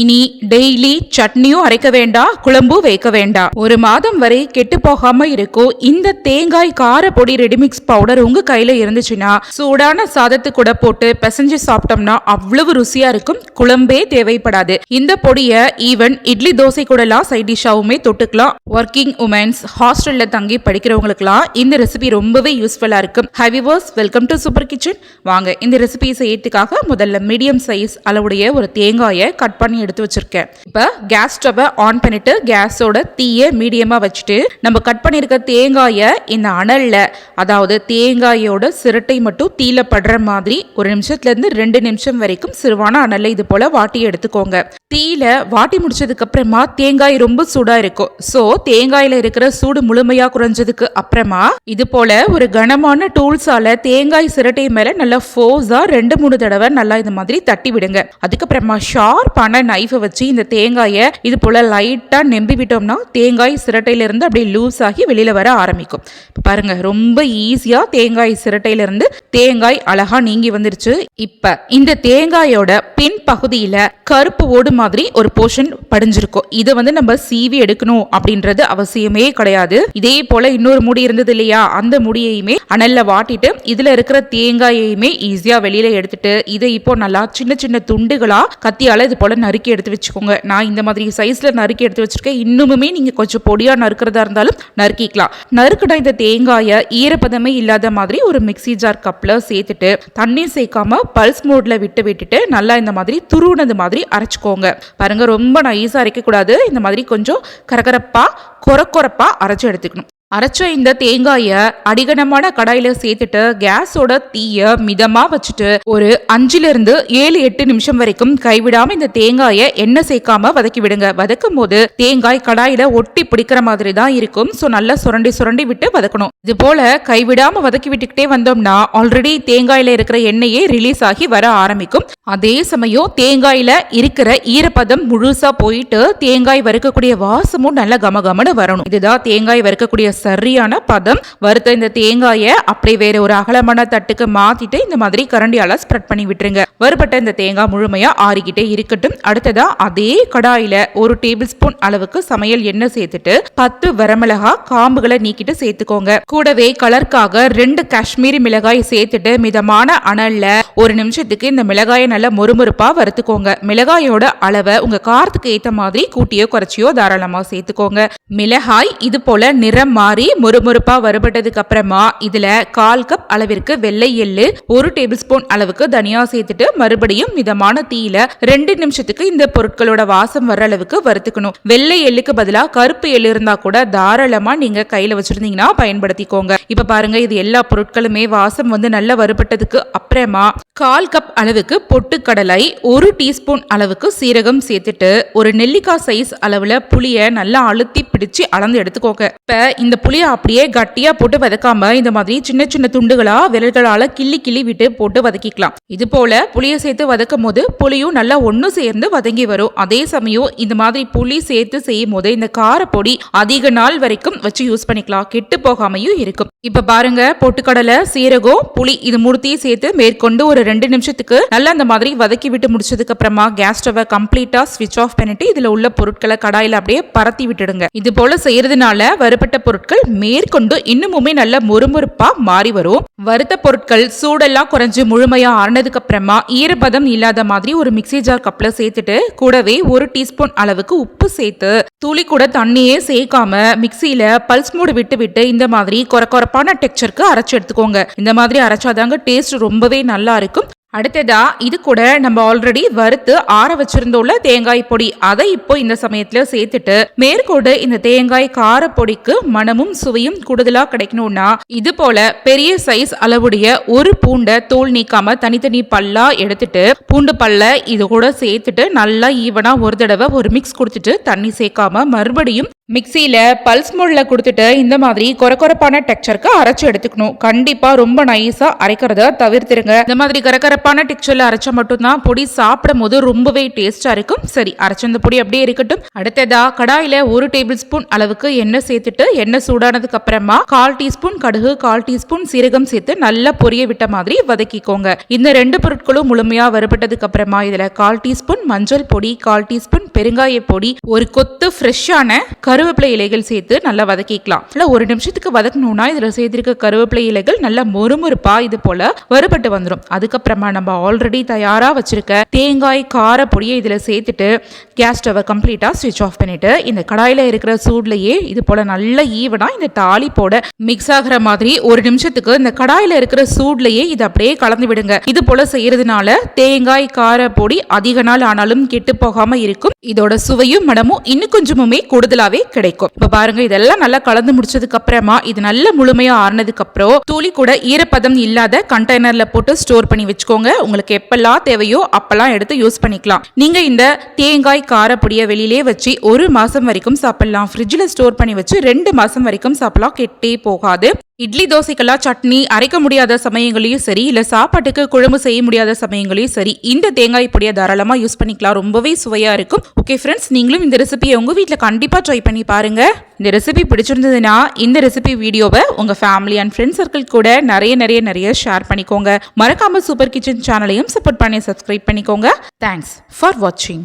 இனி டெய்லி சட்னியும் அரைக்க வேண்டாம் குழம்பும் வைக்க வேண்டாம் ஒரு மாதம் வரை கெட்டு போகாம இருக்கும் இந்த தேங்காய் கார பொடி ரெடிமிக்ஸ் பவுடர் உங்க கையில இருந்துச்சுன்னா சூடான சாதத்து கூட போட்டு பிசைஞ்சு சாப்பிட்டோம்னா அவ்வளவு ருசியா இருக்கும். குழம்பே தேவைப்படாது. இந்த பொடியை ஈவன் இட்லி தோசை கூடலாம் சைட் டிஷ்ஷாவுமே தொட்டுக்கலாம். ஒர்க்கிங் உமன்ஸ் ஹாஸ்டல்ல தங்கி படிக்கிறவங்களுக்குலாம் இந்த ரெசிபி ரொம்பவே யூஸ்ஃபுல்லா இருக்கும். Hi viewers welcome to super kitchen வாங்க இந்த ரெசிபி செய்யறதுக்காக முதல்ல மீடியம் சைஸ் அளவுடைய ஒரு தேங்காயை கட் பண்ணி எடுத்து வச்சிருக்கேன். இப்போ கேஸ் ஸ்டவ்வை ஆன் பண்ணிட்டு கேஸோட தீயை மீடியமா வச்சுட்டு நம்ம கட் பண்ணியிருக்க தேங்காயை இந்த அனல்ல அதாவது தேங்காயோட சிரட்டை மட்டும் தீல படுற மாதிரி ஒரு நிமிஷத்துல இருந்து ரெண்டு நிமிஷம் வரைக்கும் சிறுவான அனல்ல இது போல வாட்டி எடுத்துக்கோங்க. தீயில வாட்டி முடிச்சதுக்கு அப்புறமா தேங்காய் ரொம்ப சூடா இருக்கும். ஸோ தேங்காயில இருக்கிற சூடு முழுமையா குறைஞ்சதுக்கு அப்புறமா இது போல ஒரு கனமான டூல்ஸால தேங்காய் சிரட்டை மேல நல்லா ஃபோர்ஸா ரெண்டு மூணு தடவை நல்லா இந்த மாதிரி தட்டி விடுங்க. அதுக்கப்புறமா ஷார்ப்பான நைஃபை வச்சு இந்த தேங்காயை இது போல லைட்டா நெம்பி விட்டோம்னா தேங்காய் சிரட்டையில இருந்து அப்படியே லூஸ் ஆகி வெளியில வர ஆரம்பிக்கும். பாருங்க ரொம்ப ஈஸியா தேங்காய் சிரட்டையில இருந்து தேங்காய் அழகா நீங்கி வந்துருச்சு. இப்ப இந்த தேங்காயோட பின் பகுதியில கருப்பு ஓடு மாதிரி ஒரு போர்ஷன் படிஞ்சிருக்கும். இதை வந்து நம்ம சீவி எடுக்கணும் அப்படின்றது அவசியமே கிடையாது. இதே போல இன்னொரு முடி இருந்தது இல்லையா? அந்த முடியையுமே அனல்ல வாட்டிட்டு இதுல இருக்கிற தேங்காயையுமே ஈஸியா வெளியில எடுத்துட்டு இதை இப்போ நல்லா சின்ன சின்ன துண்டுகளா கத்தியால இது போல நறுக்கி எடுத்து வச்சுக்கோங்க. நான் இந்த மாதிரி சைஸில் நறுக்கி எடுத்து வச்சுருக்கேன். இன்னுமுமே நீங்கள் கொஞ்சம் பொடியாக நறுக்கிறதா இருந்தாலும் நறுக்கிக்கலாம். நறுக்கிட இந்த தேங்காயை ஈரப்பதமே இல்லாத மாதிரி ஒரு மிக்ஸி ஜார் கப்பில் சேர்த்துட்டு தண்ணி சேர்க்காம பல்ஸ் மோடில் விட்டு விட்டுட்டு நல்லா இந்த மாதிரி துருவுனது மாதிரி அரைச்சிக்கோங்க. பாருங்கள் ரொம்ப நைஸாக அரைக்கக்கூடாது. இந்த மாதிரி கொஞ்சம் கரகரப்பாக கொரக்கொரப்பா அரைச்சி எடுத்துக்கணும். அரைச்ச இந்த தேங்காயை அடிகனமான கடாயில சேர்த்துட்டு கேஸோட தீய மிதமா வச்சுட்டு ஒரு அஞ்சுல இருந்து ஏழு எட்டு நிமிஷம் வரைக்கும் கைவிடாம இந்த தேங்காயை எண்ணெய் சேர்க்காம வதக்கி விடுங்க. வதக்கும் போது தேங்காய் கடாயில ஒட்டி பிடிக்கிற மாதிரி தான் இருக்கும். ஸோ நல்லா சுரண்டி சுரண்டி விட்டு வதக்கணும். இது போல கைவிடாம வதக்கி விட்டுக்கிட்டே வந்தோம்னா ஆல்ரெடி தேங்காயில இருக்கிற எண்ணெயே ரிலீஸ் ஆகி வர ஆரம்பிக்கும். அதே சமயம் தேங்காயில இருக்கிற ஈரப்பதம் முழுசாக போயிட்டு தேங்காய் வறுக்கக்கூடிய வாசமும் நல்ல கமகமனு வரணும். இதுதான் தேங்காய் வறுக்கக்கூடிய சரியான பதம். வறுத்த இந்த தேங்காயை அப்படியே வேற ஒரு அகலமான தட்டுக்கு மாத்திட்டு இந்த மாதிரி கரண்டியால ஸ்ப்ரெட் பண்ணி விட்டுருங்க. வறுபட்ட இந்த தேங்காய் முழுமையாக ஆறிக்கிட்டே இருக்கட்டும். அடுத்ததா அதே கடாயில ஒரு டேபிள் ஸ்பூன் அளவுக்கு சமையல் எண்ணெய் சேர்த்துட்டு பத்து வரமிளகா காம்புகளை நீக்கிட்டு சேர்த்துக்கோங்க. கூடவே கலருக்காக ரெண்டு காஷ்மீரி மிளகாய் சேர்த்துட்டு மிதமான அனல்ல ஒரு நிமிஷத்துக்கு இந்த மிளகாயை நல்லா மொறுமொறுப்பா வறுத்துக்கோங்க. மிளகாயோட அளவை உங்க காரத்துக்கு ஏத்த மாதிரி கூட்டியோ குறைச்சியோ தாராளமா சேர்த்துக்கோங்க. மிளகாய் இது போல நிறம் மாறி மொறுமொறுப்பா வறுபட்டதுக்கு அப்புறமா இதுல கால் கப் அளவிற்கு வெள்ளை எள்ளு ஒரு டேபிள் ஸ்பூன் அளவுக்கு தனியா சேர்த்துட்டு மறுபடியும் மிதமான தீயில ரெண்டு நிமிஷத்துக்கு இந்த பொருட்களோட வாசம் வர அளவுக்கு வறுத்துக்கணும். வெள்ளை எள்ளுக்கு பதிலா கருப்பு எள்ளு இருந்தா கூட தாராளமா நீங்க கையில வச்சிருந்தீங்கன்னா பயன்படுத்திக்கோங்க. இப்ப பாருங்க இது எல்லா பொருட்களுமே வாசம் வந்து நல்லா வறுபட்டதுக்கு அப்புறமா கால் கப் அளவுக்கு பொட்டுக்கடலை ஒரு டீஸ்பூன் அளவுக்கு சீரகம் சேர்த்துட்டு ஒரு நெல்லிக்காய் சைஸ் அளவுல புளியை நல்லா அழுத்தி பிடிச்சு அளந்து எடுத்துக்கோங்க. இப்ப இந்த புளியை அப்படியே கட்டியா போட்டு வதக்காம இந்த மாதிரி சின்ன சின்ன துண்டுகளா விரல்களால கிள்ளி கிள்ளி விட்டு போட்டு வதக்கிக்கலாம். இது போல புளியை சேர்த்து வதக்கும் போது புளியும் நல்லா ஒன்று சேர்ந்து வதங்கி வரும். அதே சமயம் இந்த மாதிரி புளி சேர்த்து செய்யும் போது இந்த காரப்பொடி அதிக நாள் வரைக்கும் வச்சு யூஸ் பண்ணிக்கலாம். கெட்டு போகாமையும் இருக்கும். இப்ப பாருங்க பொட்டுக்கடலை சீரகம் புளி இது மூர்த்தியும் சேர்த்து மேற்கொண்டு ஒரு ரெண்டு நிமிஷத்துக்கு நல்லா அந்த மாதிரி வதக்கி விட்டு முடிச்சதுக்கு அப்புறமா கேஸ் ஸ்டவை கம்ப்ளீட்டா ஸ்விட்ச் ஆஃப் பண்ணிட்டு இதுல உள்ள பொருட்களை கடாயில அப்படியே பரத்தி விட்டுடுங்க. இது போல செய்யறதுனால வறுபட்ட பொருட்கள் மேற்கொண்டு இன்னுமுமே நல்ல மொறுமொறுப்பா மாறி வரும். வறுத்த பொருட்கள் சூடெல்லாம் குறைஞ்சு முழுமையா ஆறினதுக்கு அப்புறமா ஈரப்பதம் இல்லாத மாதிரி ஒரு மிக்ஸி ஜார் கப்ல சேர்த்துட்டு கூடவே ஒரு டீஸ்பூன் அளவுக்கு உப்பு சேர்த்து துளி கூட தண்ணியே சேர்க்காம மிக்சியில பல்ஸ் மூடு விட்டு விட்டு இந்த மாதிரி கொர கொரப்பான டெக்ஸ்சருக்கு அரைச்சு எடுத்துக்கோங்க. இந்த மாதிரி அரைச்சாதாங்க டேஸ்ட் ரொம்பவே நல்லா இருக்கும். அடுத்ததா இது கூட நம்ம ஆல்ரெடி வறுத்து ஆற வச்சிருந்துள்ள தேங்காய் பொடி. அதை இப்போ இந்த சமயத்துல சேர்த்துட்டு மேற்கொண்டு இந்த தேங்காய் காரப்பொடிக்கு மனமும் சுவையும் கூடுதலா கிடைக்கணும்னா இது போல பெரிய சைஸ் அளவுடைய ஒரு பூண்டை தோல் நீக்காம தனித்தனி பல்லா எடுத்துட்டு பூண்டு பல்ல இது கூட சேர்த்துட்டு நல்லா ஈவனா ஒரு தடவை ஒரு மிக்ஸ் கொடுத்துட்டு தண்ணி சேர்க்காம மறுபடியும் மிக்சியில் பல்ஸ் மோட்ல கொடுத்துட்டு இந்த மாதிரி கொரக்கொரப்பான டெக்ஸ்சருக்கு அரைச்சி எடுத்துக்கணும். கண்டிப்பாக ரொம்ப நைஸாக அரைக்கிறத தவிர்த்துருங்க. இந்த மாதிரி கரகரப்பான டெக்ஸ்சரில் அரைச்சா மட்டும்தான் பொடி சாப்பிடும் போது ரொம்பவே டேஸ்ட்டாக இருக்கும். சரி அரைச்சந்த பொடி அப்படியே இருக்கட்டும். அடுத்ததா கடாயில் ஒரு டேபிள் ஸ்பூன் அளவுக்கு எண்ணெய் சேர்த்துட்டு எண்ணெய் சூடானதுக்கு அப்புறமா கால் டீஸ்பூன் கடுகு கால் டீஸ்பூன் சீரகம் சேர்த்து நல்லா பொரிய விட்ட மாதிரி வதக்கிக்கோங்க. இந்த ரெண்டு பொருட்களும் முழுமையாக வறுபட்டதுக்கு அப்புறமா இதில் கால் டீஸ்பூன் மஞ்சள் பொடி கால் டீஸ்பூன் பெருங்காய பொடி ஒரு கொத்து ஃப்ரெஷ்ஷான கருவேப்பிலை இலைகள் சேர்த்து நல்லா வதக்கிக்கலாம். இல்லை ஒரு நிமிஷத்துக்கு வதக்கணும்னா இதில் சேர்த்திருக்க கருவேப்பிலை இலைகள் நல்லா மொறுமொறுப்பா இது போல வறுபட்டு வந்துடும் அதுக்கப்புறமா நம்ம ஆல்ரெடி தயாரா வச்சிருக்க தேங்காய் கார பொடியை இதில் சேர்த்துட்டு கேஸ் ஸ்டவை கம்ப்ளீட்டாக ஸ்விட்ச் ஆஃப் பண்ணிட்டு இந்த கடாயில் இருக்கிற சூட்லேயே இது போல நல்ல ஈவனா இந்த தாளிப்போட மிக்ஸ் ஆகிற மாதிரி ஒரு நிமிஷத்துக்கு இந்த கடாயில் இருக்கிற சூட்லேயே இதை அப்படியே கலந்து விடுங்க. இது போல செய்யறதுனால தேங்காய் கார பொடி அதிக நாள் ஆனாலும் கெட்டு போகாம இருக்கும். இதோட சுவையும் மனமும் இன்னும் கொஞ்சமுமே கூடுதலாவே கிடைக்கும். இப்ப பாருங்க இதெல்லாம் நல்லா கலந்து முடிச்சதுக்கு அப்புறமா இது நல்ல முழுமையா ஆறினதுக்கு அப்புறம் தூளி கூட ஈரப்பதம் இல்லாத கண்டெய்னர்ல போட்டு ஸ்டோர் பண்ணி வச்சுக்கோங்க. உங்களுக்கு எப்பெல்லாம் தேவையோ அப்பெல்லாம் எடுத்து யூஸ் பண்ணிக்கலாம். நீங்க இந்த தேங்காய் காரப்பொடிய வெளியிலே வச்சு ஒரு மாசம் வரைக்கும் சாப்பிடலாம். ஃப்ரிட்ஜில் ஸ்டோர் பண்ணி வச்சு ரெண்டு மாசம் வரைக்கும் சாப்பிடலாம். கெட்டே போகாது. இட்லி தோசைக்கெல்லாம் சட்னி அரைக்க முடியாத சமயங்களையும் சரி இல்லை சாப்பாட்டுக்கு குழம்பு செய்ய முடியாத சமயங்களையும் சரி இந்த தேங்காய் பொடியை தாராளமாக யூஸ் பண்ணிக்கலாம். ரொம்பவே சுவையாக இருக்கும். ஓகே ஃப்ரெண்ட்ஸ் நீங்களும் இந்த ரெசிபியை உங்கள் வீட்டில் கண்டிப்பாக ட்ரை பண்ணி பாருங்கள் இந்த ரெசிபி பிடிச்சிருந்ததுன்னா இந்த ரெசிபி வீடியோவை உங்கள் ஃபேமிலி அண்ட் ஃப்ரெண்ட்ஸ் சர்க்கிள் கூட நிறைய நிறைய நிறைய ஷேர் பண்ணிக்கோங்க. மறக்காமல் சூப்பர் கிச்சன் சேனலையும் சப்போர்ட் பண்ணி சப்ஸ்கிரைப் பண்ணிக்கோங்க. தேங்க்ஸ் ஃபார் வாட்சிங்